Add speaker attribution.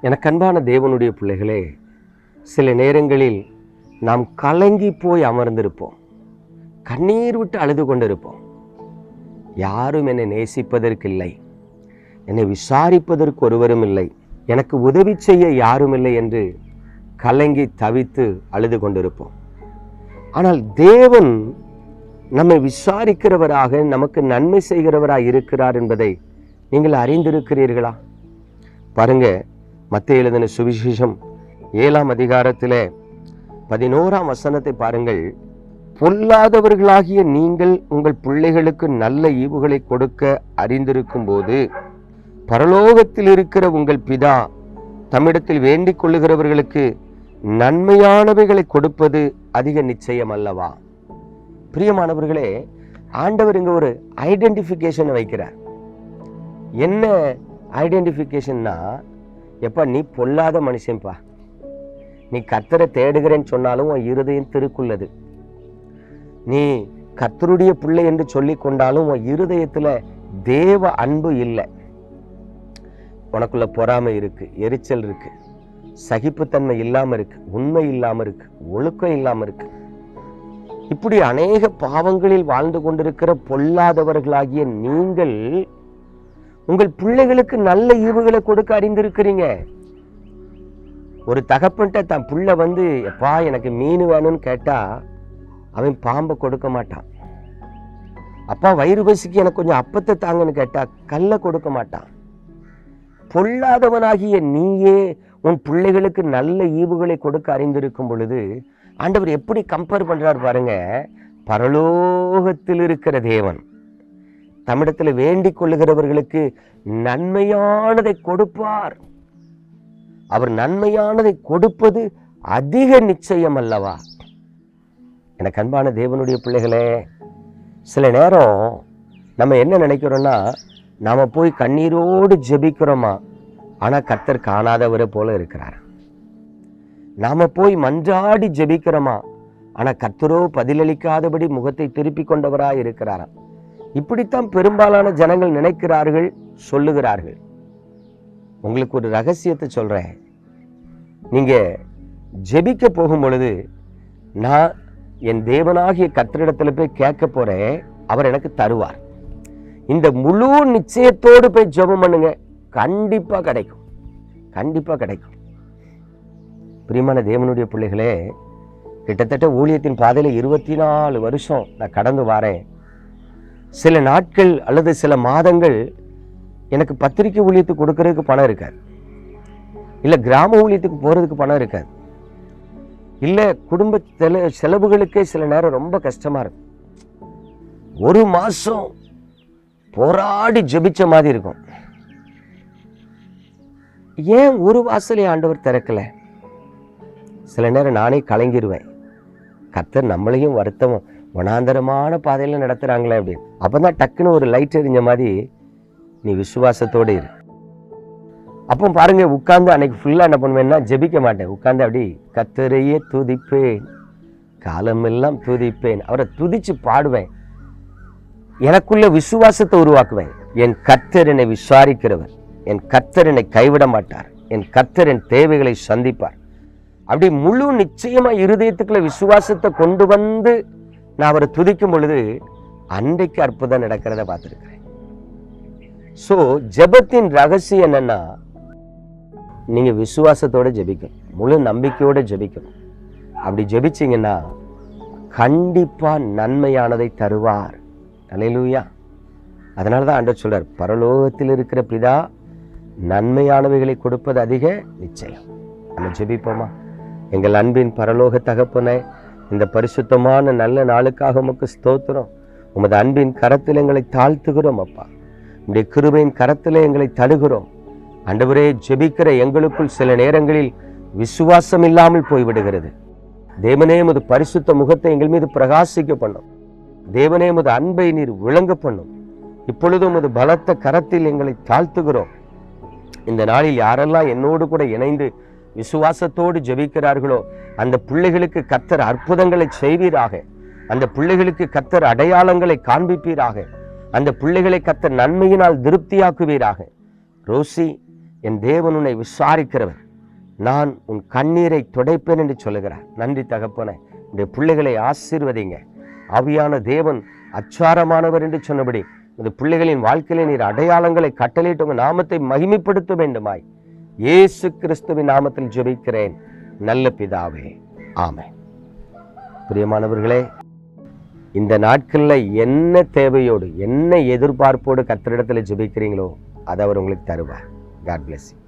Speaker 1: எனக்கு அன்பான தேவனுடைய பிள்ளைகளே சில நேரங்களில் நாம் கலங்கி போய் அமர்ந்திருப்போம். கண்ணீர் விட்டு அழுது கொண்டிருப்போம். யாரும் என்னை நேசிப்பதற்கில்லை. என்னை விசாரிப்பதற்கு ஒருவரும் இல்லை. எனக்கு உதவி செய்ய யாரும் இல்லை என்று கலங்கி தவித்து அழுது கொண்டிருப்போம். ஆனால் தேவன் நம்மை விசாரிக்கிறவராக நமக்கு நன்மை செய்கிறவராக இருக்கிறார் என்பதை நீங்கள் அறிந்திருக்கிறீர்களா? பாருங்க மத்திய எழுதின சுவிசேஷம் ஏழாம் அதிகாரத்தில் பதினோராம் வசனத்தை பாருங்கள். பொல்லாதவர்களாகிய நீங்கள் உங்கள் பிள்ளைகளுக்கு நல்ல ஈவுகளை கொடுக்க அறிந்திருக்கும் போது பரலோகத்தில் இருக்கிற உங்கள் பிதா தம்மிடத்தில் வேண்டிக் கொள்ளுகிறவர்களுக்கு நன்மையானவைகளை கொடுப்பது அதிக நிச்சயம் அல்லவா? பிரியமானவர்களே ஆண்டவர் இங்க ஒரு ஐடென்டிஃபிகேஷன் வைக்கிறார். என்ன ஐடென்டிஃபிகேஷன்னா எப்பா நீ பொல்லாத மனுஷன்பா நீ கர்த்தரை தேடுகிறேன்னு சொன்னாலும் உன் இருதயம் திருக்குள்ளது. நீ கர்த்தருடைய பிள்ளை என்று சொல்லி கொண்டாலும் உன் இருதயத்துல தேவ அன்பு இல்லை. உனக்குள்ள பொறாமை இருக்கு எரிச்சல் இருக்கு சகிப்புத்தன்மை இல்லாமல் இருக்கு உண்மை இல்லாமல் இருக்கு ஒழுக்கம் இல்லாமல் இருக்கு. இப்படி அநேக பாவங்களில் வாழ்ந்து கொண்டிருக்கிற பொல்லாதவர்களாகிய நீங்கள் உங்கள் பிள்ளைகளுக்கு நல்ல ஈவுகளை கொடுக்க அறிந்திருக்கிறீங்க. ஒரு தகப்பன்ட்ட தன் புள்ள வந்து எப்பா எனக்கு மீன் வேணும்னு கேட்டா அவன் பாம்பை கொடுக்க மாட்டான். அப்பா வயிறு பசிக்கு எனக்கு கொஞ்சம் அப்பத்தை தாங்கன்னு கேட்டால் கல்லை கொடுக்க மாட்டான். பொல்லாதவனாகிய நீயே உன் பிள்ளைகளுக்கு நல்ல ஈவுகளை கொடுக்க அறிந்திருக்கும் பொழுது ஆண்டவர் எப்படி கம்பேர் பண்ணுறார் பாருங்க. பரலோகத்தில் இருக்கிற தேவன். தமிழத்தில் வேண்டிக் கொள்ளுகிறவர்களுக்கு நன்மையானதை கொடுப்பார். அவர் நன்மையானதை கொடுப்பது அதிக நிச்சயம் அல்லவா? எனக்கு அன்பான தேவனுடைய பிள்ளைகளே சில நேரம் நம்ம என்ன நினைக்கிறோன்னா நாம் போய் கண்ணீரோடு ஜெபிக்கிறோமா? ஆனால் கத்தர் காணாதவரை போல இருக்கிறார். நாம் போய் மன்றாடி ஜெபிக்கிறோமா? ஆனால் கத்தரோ பதிலளிக்காதபடி முகத்தை திருப்பி கொண்டவராக இருக்கிறாராம். இப்படித்தான் பெரும்பாலான ஜனங்கள் நினைக்கிறார்கள் சொல்லுகிறார்கள். உங்களுக்கு ஒரு ரகசியத்தை சொல்கிறேன் நீங்கள் ஜெபிக்க போகும் பொழுது நான் என் தேவனாகிய கத்திரிடத்தில் போய் கேட்க போகிறேன் அவர் எனக்கு தருவார். இந்த முழு நிச்சயத்தோடு போய் ஜெபம் பண்ணுங்க கண்டிப்பாக கிடைக்கும். கண்டிப்பாக கிடைக்கும். பிரியமான தேவனுடைய பிள்ளைகளே கிட்டத்தட்ட ஊழியத்தின் பாதையில் இருபத்தி நாலு வருஷம் நான் கடந்து வாரேன். சில நாட்கள் அல்லது சில மாதங்கள் எனக்கு பத்திரிக்கை ஊழியத்துக்கு கொடுக்கறதுக்கு பணம் இருக்காது. இல்லை கிராம ஊழியத்துக்கு போகிறதுக்கு பணம் இருக்காது. இல்லை குடும்ப செல- செலவுகளுக்கே சில நேரம் ரொம்ப கஷ்டமா இருக்கும். ஒரு மாதம் போராடி ஜெபிச்ச மாதிரி இருக்கும். ஏன் ஒரு வாசலை ஆண்டவர் திறக்கல? சில நேரம் நானே கலங்கிடுவேன் கத்தர் நம்மளையும் வருத்தம் வனாந்தரமான பாதையில் நடத்துறாங்களே அப்படின்னு. அப்போ தான் டக்குன்னு ஒரு லைட் எரிஞ்ச மாதிரி நீ விசுவாசத்தோடு இரு. அப்போ பாருங்க உட்காந்து அன்னைக்கு ஃபுல்லாக என்ன பண்ணுவேன்னா ஜெபிக்க மாட்டேன். உட்காந்து அப்படி கத்தரையே துதிப்பேன். காலமெல்லாம் துதிப்பேன். அவரை துதிச்சு பாடுவேன். எனக்குள்ள விசுவாசத்தை உருவாக்குவேன். என் கர்த்தர் என்னை விசாரிக்கிறவர். என் கர்த்தர் என்னை கைவிட மாட்டார். என் கர்த்தர் என் தேவைகளை சந்திப்பார். அப்படி முழு நிச்சயமாக இருதயத்துக்குள்ள விசுவாசத்தை கொண்டு வந்து நான் அவரை துதிக்கும் பொழுது அன்றைக்கு அற்புதம் நடக்கிறத பார்த்துருக்கிறேன். ஸோ ஜெபத்தின் ரகசியம் என்னன்னா நீங்கள் விசுவாசத்தோடு ஜபிக்கணும். முழு நம்பிக்கையோடு ஜபிக்கணும். அப்படி ஜபிச்சிங்கன்னா கண்டிப்பாக நன்மையானதை தருவார். அலையிலூயா அதனால தான் ஆண்டவர் சொல்கிறார் பரலோகத்தில் இருக்கிற பிதா நன்மையானவைகளை கொடுப்பது அதிக நிச்சயம். நம்ம ஜெபிப்போமா? எங்கள் அன்பின் பரலோக தகப்பனை இந்த பரிசுத்தமான நல்ல நாளுக்காக உமக்கு ஸ்தோத்திரம். உமது அன்பின் கரத்தில் எங்களை தாழ்த்துகிறோம் அப்பா. உடைய கிருபையின் கரத்தில் எங்களை தடுகிறோம். அண்டவரே ஜெபிக்கிற எங்களுக்குள் சில நேரங்களில் விசுவாசம் இல்லாமல் போய்விடுகிறது. தேவனே உமது பரிசுத்த முகத்தை எங்கள் மீது பிரகாசிக்க பண்ணும். தேவனே உமது அன்பை நீர் விளங்க பண்ணும். இப்பொழுதும் உமது பலத்த கரத்தில் எங்களை தாழ்த்துகிறோம். இந்த நாளில் யாரெல்லாம் என்னோடு கூட இணைந்து விசுவாசத்தோடு ஜெபிக்கிறார்களோ அந்த பிள்ளைகளுக்கு கத்தர் அற்புதங்களை செய்வீராக. அந்த பிள்ளைகளுக்கு கத்தர் அடையாளங்களை காண்பிப்பீராக. அந்த பிள்ளைகளை கத்தர் நன்மையினால் திருப்தியாக்குவீராக. ரோசி என் தேவன் உன்னை விசாரிக்கிறவர். நான் உன் கண்ணீரை துடைப்பேன் என்று சொல்லுகிறார். நன்றி தகப்பனை. இந்த பிள்ளைகளை ஆசீர்வதிங்க. ஆவியான தேவன் அச்சாரமானவர் என்று சொன்னபடி இந்த பிள்ளைகளின் வாழ்க்கையில நீர் அடையாளங்களை கட்டளையிட்டு உங்கள் நாமத்தை மகிமைப்படுத்த வேண்டுமாய். இயேசு கிறிஸ்துவின் நாமத்தில் ஜெபிக்கிறேன். நல்ல பிதாவே. ஆமை பிரியமானவர்களே இந்த நாட்களில் என்ன தேவையோடு என்ன எதிர்பார்ப்போடு கத்தரிடத்தில் ஜெபிக்கிறீங்களோ அதை அவர் உங்களுக்கு தருவார். God bless you